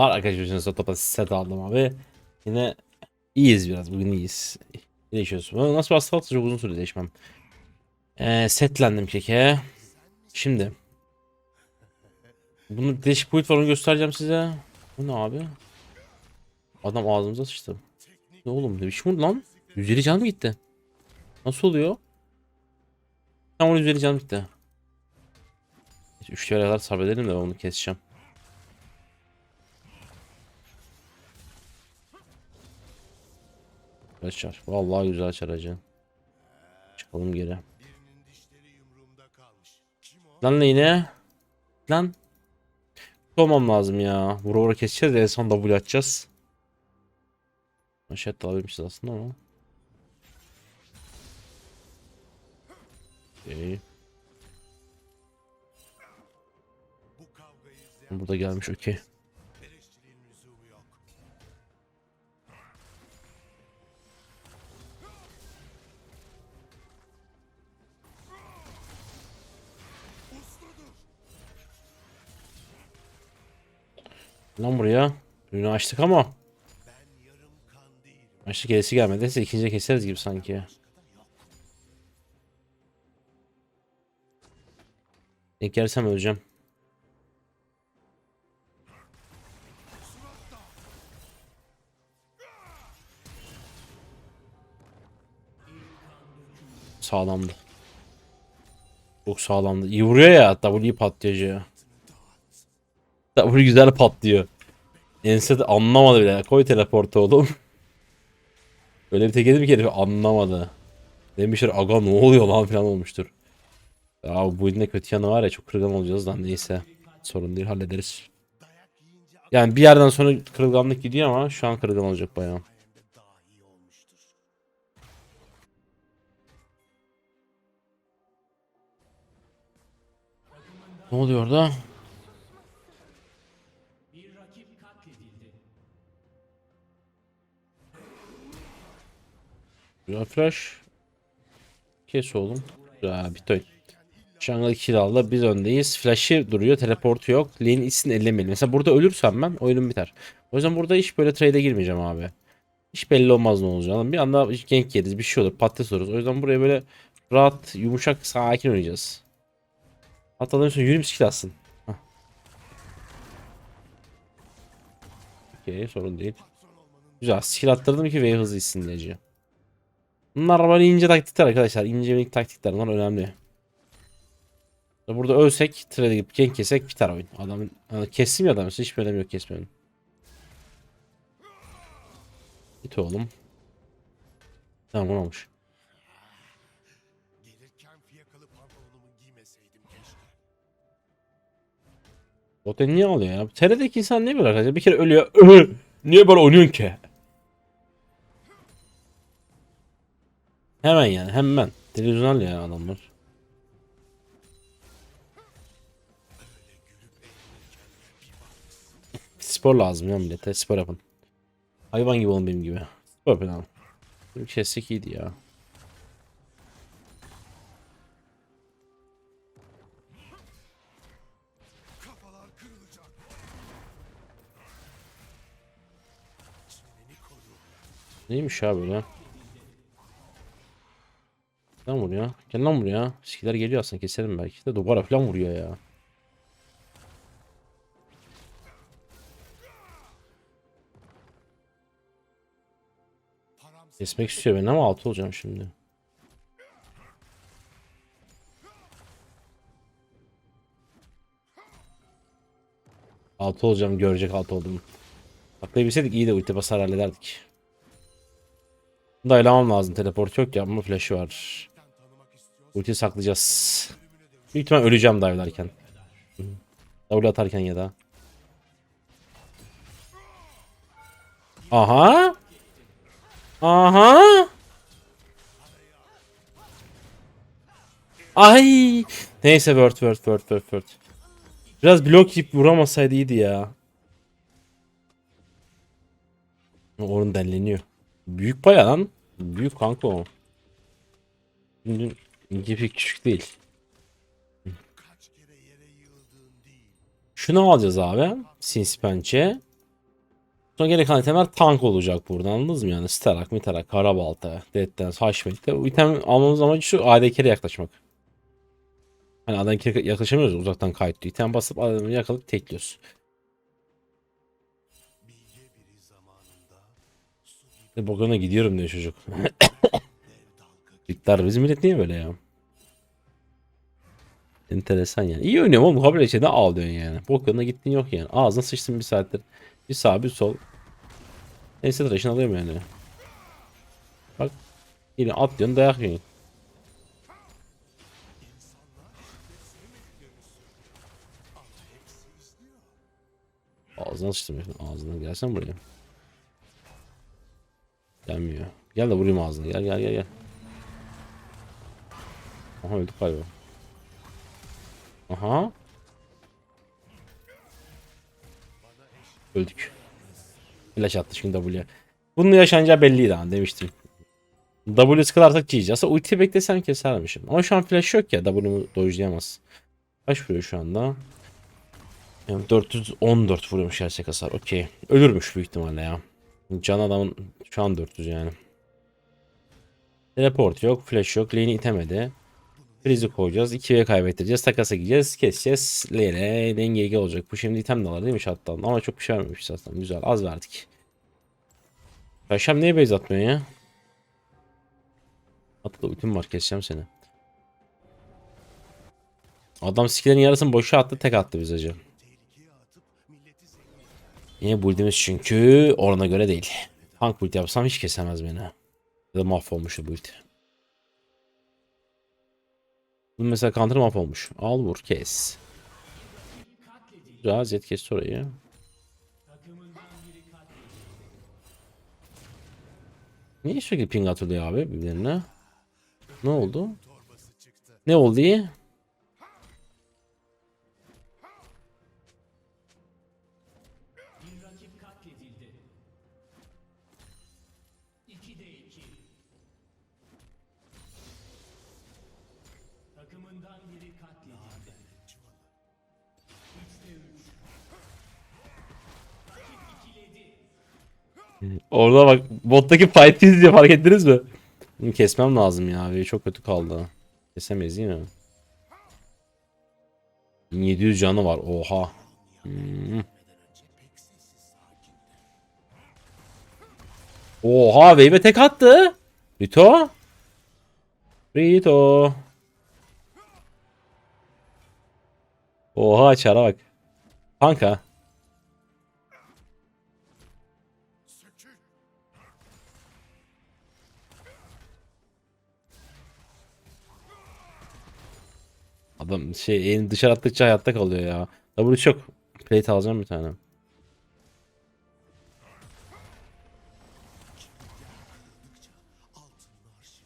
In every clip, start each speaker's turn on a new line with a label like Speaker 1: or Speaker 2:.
Speaker 1: Selamlar arkadaşlar. Sotopa set aldım abi. Yine iyiyiz biraz. Bugün iyiyiz. Ama Nasıl bir hastalık çok uzun süre değişmem. Ee, setlendim keke. Şimdi. Bunu değişik boyut var onu göstereceğim size. Bu ne abi? Adam ağzımıza sıçtı. Ne oğlum ne biçim lan? 150 canım gitti. Nasıl oluyor? Tam 150 canım gitti. 3 kere kadar sabredelim de onu keseceğim. Açar. Vallahi güzel açar hacı. Çıkalım geri. Lan ne yine? Lan. Olmam lazım ya. Vura vura keseceğiz en son W atacağız. Manşet alabilmişiz aslında ama. Okay. Burada gelmiş okey. Lan buraya. Ürünü açtık ama. Açtık gerisi gelmedi. Neyse ikinciye keseriz gibi sanki. Denk gelirsem öleceğim. Sağlamdı. Çok sağlamdı. İyi vuruyor ya. W patlayıcı. W güzel patlıyor. Ense anlamadı bile. Koy teleportu oğlum. Öyle bir tek yedim ki herif anlamadı. Demişler aga ne oluyor lan falan olmuştur. Ya bu da kötü yanı var ya çok kırılgan olacağız lan neyse. Sorun değil hallederiz. Yani bir yerden sonra kırılganlık gidiyor ama şu an kırılgan olacak bayağı. Ne oluyor orada? Güzel flash. Kes oğlum. Güzel bitoy. Jungle kill aldı. Biz öndeyiz. Flash'ı duruyor. Teleportu yok. Lane isin ellemeyelim. Mesela burada ölürsem ben oyunum biter. O yüzden burada hiç böyle trade'e girmeyeceğim abi. Hiç belli olmaz ne olacağını. Bir anda gank yeriz. Bir şey olur. Patates oluruz. O yüzden buraya böyle rahat, yumuşak, sakin oynayacağız. Hatta adam sonra yürüyüm skill atsın. Okey sorun değil. Güzel. Skill attırdım ki wave hızlı gitsin diyeceğim. Bunlar böyle ince taktikler arkadaşlar. İnce minik taktikler bunlar önemli. Burada ölsek trade gibi gank kesek biter oyun. Adamın yani kestim ya adamı hiç önemi yok kesmenin. Git oğlum. Tamam olmuş.
Speaker 2: Giymeseydim keşke.
Speaker 1: Boten niye alıyor ya? TR'deki insan niye böyle arkadaşlar? Bir kere ölüyor. Ölü. Niye böyle oynuyorsun ki? Hemen yani hemen. Televizyonel ya adamlar. Spor lazım ya millete. Spor yapın. Hayvan gibi olun benim gibi. Spor yapın abi. Bir kessek iyiydi ya.
Speaker 2: Kafalar kırılacak. Çeneni koru.
Speaker 1: Neymiş ya. Gel lan buraya. Sikiler geliyor aslında keserim belki de duvara falan vuruyor ya. Kesmek istiyor beni ama altı olacağım şimdi. Altı olacağım görecek altı oldum. Atlayabilseydik iyi de ulti basar hallederdik. Bunu lazım. Teleport yok ya ama flash'ı var. Ulti saklayacağız. Büyük ihtimal öleceğim dive'larken. W atarken ya da. Aha. Aha. Ay. Neyse word word word word word. Biraz blok yiyip vuramasaydı iyiydi ya. Orun delleniyor. Büyük baya lan. Büyük kanka o. Şimdi gibi küçük değil. Şunu alacağız abi. Since pençe. Sonra geri kalan itemler tank olacak burada anladınız mı yani? Starak, Mitarak, Karabalta, Dead Dance, Haşmet'te. Bu item almamız amacı şu ADK'ye yaklaşmak. Hani ADK'ye yaklaşamıyoruz uzaktan kayıt diyor. İtem basıp adamı yakalayıp tekliyoruz. Bokuna gidiyorum diyor çocuk. Bitler bizim millet niye böyle ya? Enteresan yani. İyi oynuyorum oğlum. Kabul içinde al yani. Bokuna gittin yok yani. Ağzına sıçtın bir saattir. Bir sağ bir sol. Neyse tıraşını alıyorum yani. Bak. Yine atlıyorsun dayak yiyorsun. Ağzına sıçtım. herifin. Ağzına gelsen buraya. Gelmiyor. Gel de vurayım ağzına. Gel gel gel gel. Aha öldük galiba. Aha. Öldük. Flash attı şimdi W'ye. Bunun yaşanacağı belliydi ha demiştim. W sıkılarsak GG. Aslında ulti beklesem kesermişim. Ama şu an flash yok ya. W'mu dojlayamaz. Kaç vuruyor şu anda? Yani 414 vuruyormuş gerçek hasar. Okey. Ölürmüş büyük ihtimalle ya. Can adamın şu an 400 yani. Teleport yok. Flash yok. Lane'i itemedi. Freeze'i koyacağız. 2'ye kaybettireceğiz. Takasa gideceğiz. Keseceğiz. Lane dengeye olacak. Bu şimdi item de değil mi şattan? Ama çok bir şey vermemiş zaten. Güzel. Az verdik. Perşem niye base atmıyor ya? Atla ultim var. Keseceğim seni. Adam skillerin yarısını boşa attı. Tek attı bize acı.
Speaker 2: tehlikeye atıp milleti zengin
Speaker 1: Yine build'imiz çünkü orana göre değil. Tank build yapsam hiç kesemez beni. Ya da mahvolmuştu build. Bu mesela counter mahvolmuş. Al vur kes. Güzel Zed kes orayı. Niye sürekli ping atılıyor abi birbirlerine? Ne oldu? Oldu iyi? Orada bak bottaki fight diye fark ettiniz mi? Bunu kesmem lazım ya abi çok kötü kaldı. Kesemeyiz değil mi? 1700 canı var oha. Hmm. Oha Wave'e tek attı. Rito. Rito. Oha çara bak. Kanka. Adam şey elini dışarı attıkça hayatta kalıyor ya. W çok. Plate alacağım bir tane.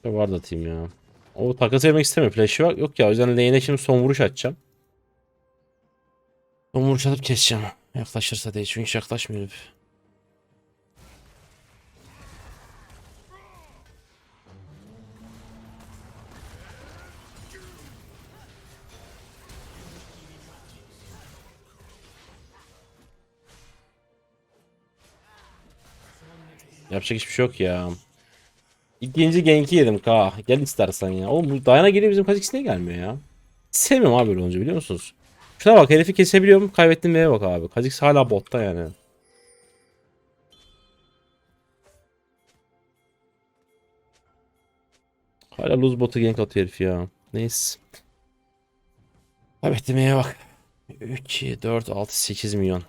Speaker 1: Var da atayım ya. O takas yemek istemiyor. Flash'ı var. Yok ya o yüzden lane'e şimdi son vuruş atacağım. Atıp keseceğim. Yaklaşırsa değil çünkü yaklaşmıyor. Yapacak hiçbir şey yok ya. İkinci genki yedim ka. Gel istersen ya. Oğlum bu Diana geliyor bizim Kha'Zix niye gelmiyor ya? Sevmiyorum abi böyle olunca biliyor musunuz? Şuna bak herifi kesebiliyorum. Kaybettim neye bak abi. Kha'Zix hala botta yani. Hala lose botu gank atıyor herif ya. Neyse. Kaybettim neye bak. 2, 4, 6, 8 milyon.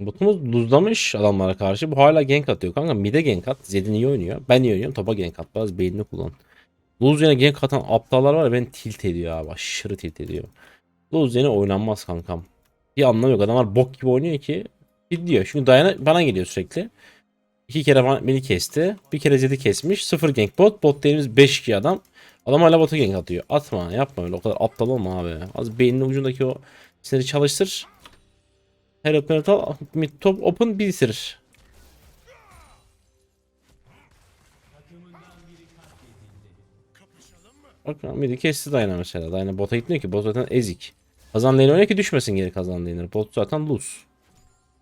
Speaker 1: Botumuz luzlamış adamlara karşı. Bu hala gank atıyor. Kanka mid'e gank at. Zed'in iyi oynuyor. Ben iyi oynuyorum. Topa gank at. Biraz beynini kullan. Luz yine gank atan aptallar var ya beni tilt ediyor abi. Aşırı tilt ediyor. Luz yine oynanmaz kankam. Bir anlamı yok. Adamlar bok gibi oynuyor ki. Gidiyor. Çünkü Dayana bana geliyor sürekli. İki kere beni kesti. Bir kere Zed'i kesmiş. Sıfır gank bot. Bot değerimiz 5-2 adam. Adam hala botu gank atıyor. Atma yapma öyle. O kadar aptal olma abi. Az beyninin ucundaki o siniri çalıştır. Her operator mid top open bitir.
Speaker 2: Kapışalım mı?
Speaker 1: Bak midi kesti Dayna mesela. Dayna bota gitmiyor ki. Bot zaten ezik. Kazan lane oynuyor ki düşmesin geri kazan lane'ler. Bot zaten lose.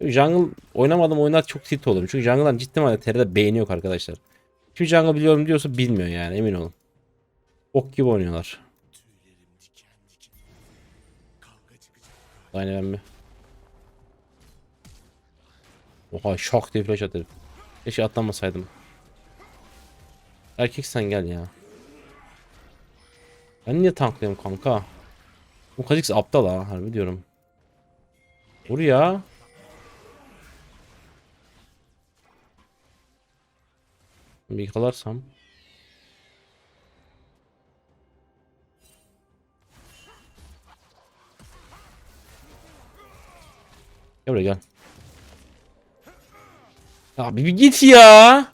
Speaker 1: Jungle oynamadım oynar çok tilt olurum. Çünkü jungle'dan ciddi manada TR'de beğeni yok arkadaşlar. Kim jungle biliyorum diyorsa bilmiyor yani emin olun. Ok gibi oynuyorlar. Dayna ben mi? Oha şok diye flash atarım. Keşke atlamasaydım. Erkek sen gel ya. Ben niye tanklıyorum kanka? Bu Kha'Zix aptal ha harbi diyorum. Vur ya. Bir yakalarsam. Gel buraya gel. Ya bir, git ya.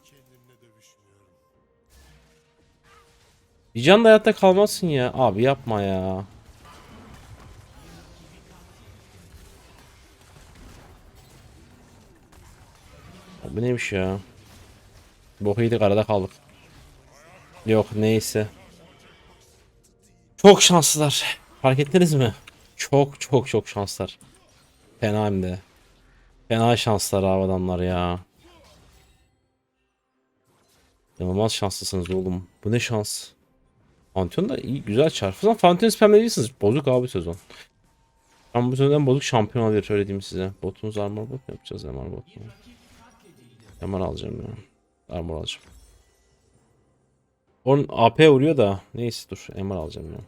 Speaker 1: Bir can da hayatta kalmazsın ya. Abi yapma ya. Bu neymiş ya? Bok arada kaldık. Yok neyse. Çok şanslılar. Fark ettiniz mi? Çok çok çok şanslar. Fena hem de. Fena şanslar abi adamlar ya. İnanılmaz şanslısınız oğlum. Bu ne şans. Pantheon da iyi güzel çarpı. Falan Pantheon bozuk abi sezon. Ben bu sezon bozuk şampiyon alıyor öyle diyeyim size. Botunuz armor bot yapacağız MR bot mu? MR alacağım ya. Armor alacağım. Onun AP vuruyor da neyse dur MR alacağım ya.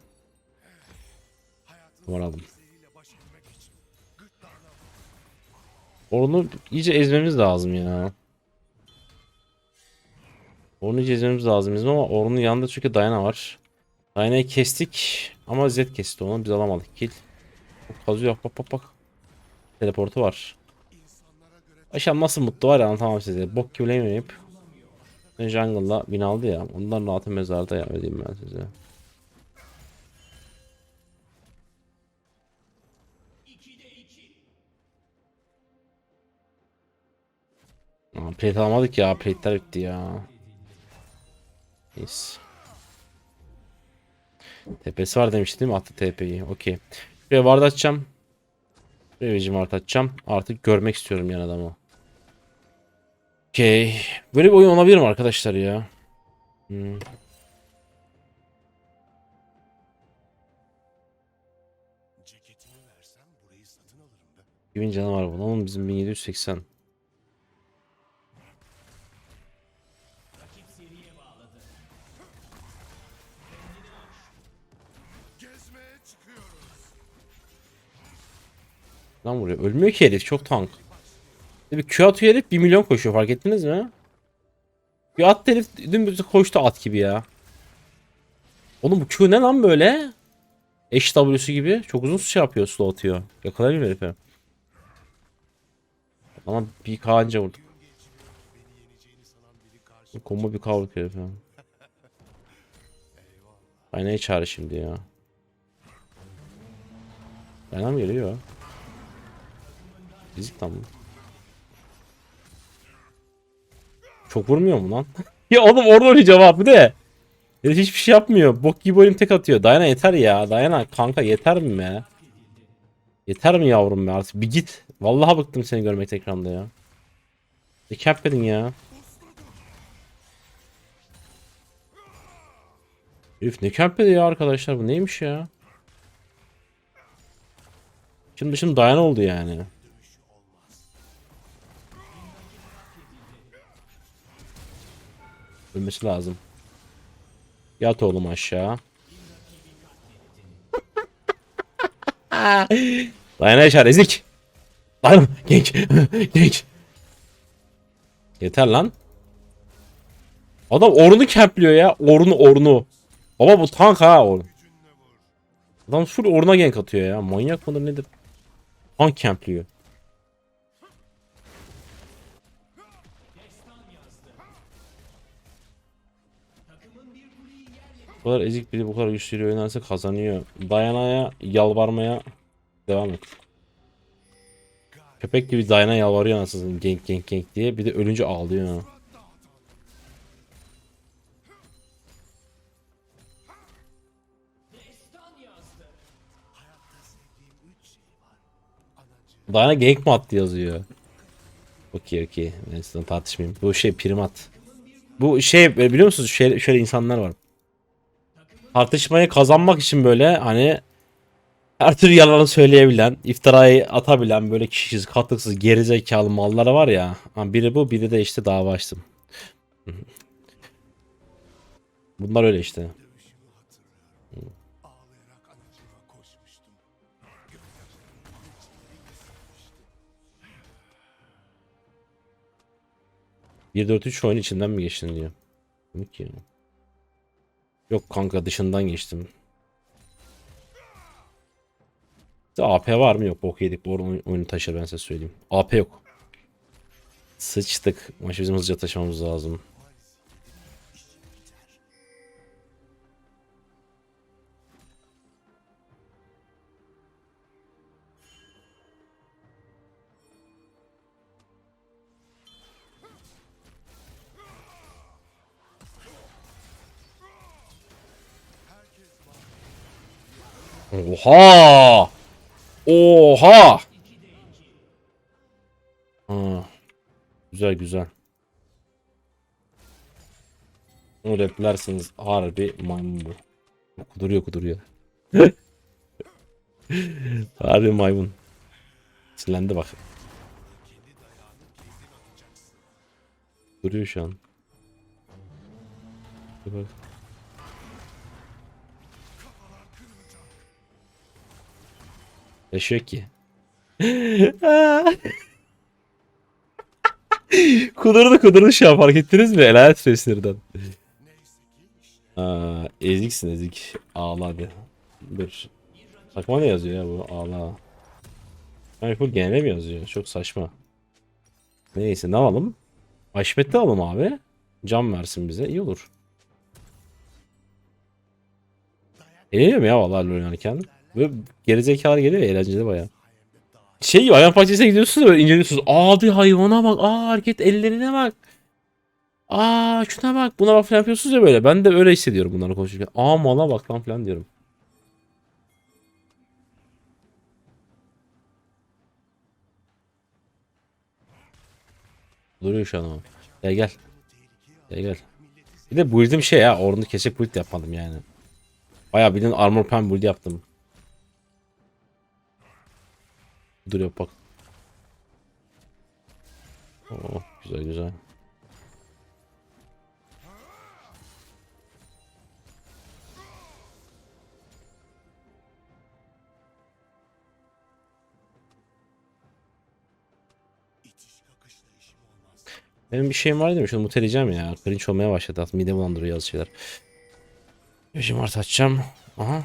Speaker 1: MR aldım. Onu iyice ezmemiz lazım ya. Onu iyice ezmemiz lazım bizim ama Orun'un yanında çünkü Diana var. Diana'yı kestik ama Zed kesti onu biz alamadık kill. Kazıyor bak bak bak. Teleportu var. Aşağı nasıl mutlu var ya anlatamam size. Bok gibi lane'leyip Jungle'la win aldı ya. Ondan rahatı mezarda ya ödeyim ben size. Plate alamadık ya. Plate'ler bitti ya. Neyse. TP'si var demiştim Attı TP'yi. Okey. Şuraya ward atacağım. Şuraya vision ward atacağım. Artık görmek istiyorum yan adamı. Okey. Böyle bir oyun olabilir mi arkadaşlar ya? Hmm. 2000 canı var bunun. Oğlum bizim 1780. Lan vuruyor. Ölmüyor ki herif. Çok tank. Bir Q atıyor herif 1 milyon koşuyor. Fark ettiniz mi? Bir at herif dümdüz koştu at gibi ya. Oğlum bu Q ne lan böyle? Eş W'su gibi. Çok uzun şey yapıyor. Slow atıyor. Yakalayayım herifi. Ama bir K anca. Combo bir K vurduk herife. Aynayı çağır şimdi ya. Ayna mı geliyor? Tam mı? Çok vurmuyor mu lan? ya oğlum orada abi bu ne? Herif hiçbir şey yapmıyor. Bok gibi oyun tek atıyor. Dayana yeter ya. Dayana kanka yeter mi be? Yeter mi yavrum be artık bir git. Vallahi bıktım seni görmek ekranda ya. Bir cap verin ya. Herif ne campedi ya arkadaşlar bu neymiş ya? Şimdi şimdi dayan oldu yani. Ölmesi lazım. Yat oğlum aşağı. Dayan yaşar ezik. Dayan genç. genç. Yeter lan. Adam orunu kempliyor ya. Orunu orunu. Baba bu tank ha or. Adam full oruna gank atıyor ya. Manyak mıdır nedir? Tank kempliyor. Bu kadar ezik biri bu kadar güçlü oynarsa kazanıyor. Dayanaya, yalvarmaya devam et. Köpek gibi dayana yalvarıyor anasını genk genk genk diye. Bir de ölünce ağlıyor. Dayana genk mi attı yazıyor. Okey okey. Ben tartışmayayım. Bu şey primat. Bu şey e, biliyor musunuz? Şöyle, şöyle insanlar var. Tartışmayı kazanmak için böyle hani her türlü yalanı söyleyebilen, iftirayı atabilen böyle kişisiz, katıksız, gerizekalı malları var ya. Biri bu, biri de işte dava açtım. Bunlar öyle işte. Bir 4 3 oyun içinden mi geçtin diyor. Komik ya. Yok kanka dışından geçtim. AP var mı? Yok bok yedik. Bu oyun- oyunu taşır ben size söyleyeyim. AP yok. Sıçtık. Maçı bizim hızlıca taşımamız lazım. Oha! Oha! Ha. Güzel güzel. Onu replerseniz harbi maymun bu. Kuduruyor kuduruyor. harbi maymun. Silendi bak. Duruyor şu an. Bir Bak. Yaşıyor ki. kudurdu kudurdu şu an fark ettiniz mi? Elanet seslerden. Aa, eziksin ezik. Ağla hadi. Dur. Takma ne yazıyor ya bu? Ağla. Yani full genele mi yazıyor? Çok saçma. Neyse ne alalım? Haşmetli alalım abi. Cam versin bize. iyi olur. Eğleniyorum ya vallahi LoL oynarken. Böyle gerizekalar geliyor ya eğlenceli baya. Şey gibi hayvan bahçesine gidiyorsunuz böyle inceliyorsunuz. Abi hayvana bak. Aa hareket ellerine bak. Aa şuna bak. Buna bak falan yapıyorsunuz ya böyle. Ben de öyle hissediyorum bunları konuşurken. Aa mala bak lan falan diyorum. Duruyor şu an ama. Gel gel. Gel gel. Bir de build'im şey ya. Orunu kesik build yapmadım yani. Bayağı bildiğin armor pen build yaptım. Duruyor bak. Oo, güzel güzel. Benim bir şeyim var değil mi? Şunu muteleyeceğim ya. Cringe olmaya başladı. Aslında mide bulandırıyor yazı şeyler. Rejim artı açacağım. Aha.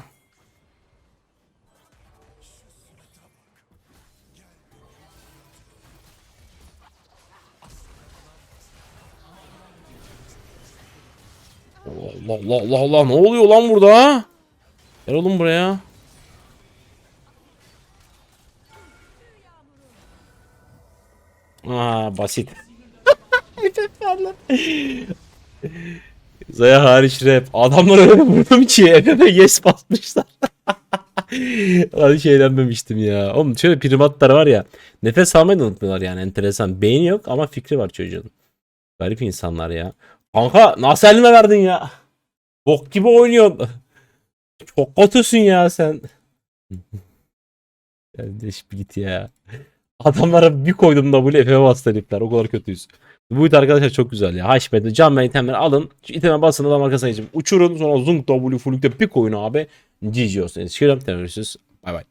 Speaker 1: Allah Allah Allah Allah ne oluyor lan burada? Gel oğlum buraya. Aa basit. Zaya hariç rap. Adamlar öyle vurdum ki Efe'me yes basmışlar. Lan hiç eğlenmemiştim ya. Oğlum şöyle primatlar var ya. Nefes almayı da unutmuyorlar yani enteresan. Beyni yok ama fikri var çocuğun. Garip insanlar ya. Kanka nasıl elime verdin ya? Bok gibi oynuyorsun. Çok kötüsün ya sen. Kardeş git ya. Adamlara bir koydum da böyle Efe'me bastı. O kadar kötüyüz. Bu it arkadaşlar çok güzel ya. Haşmetli can ve itemleri alın. Şu iteme basın adam arkasına geçin. Uçurun sonra zunk W fullükte bir koyun abi. GG olsun. Eskiden terörsüz. Bay bay.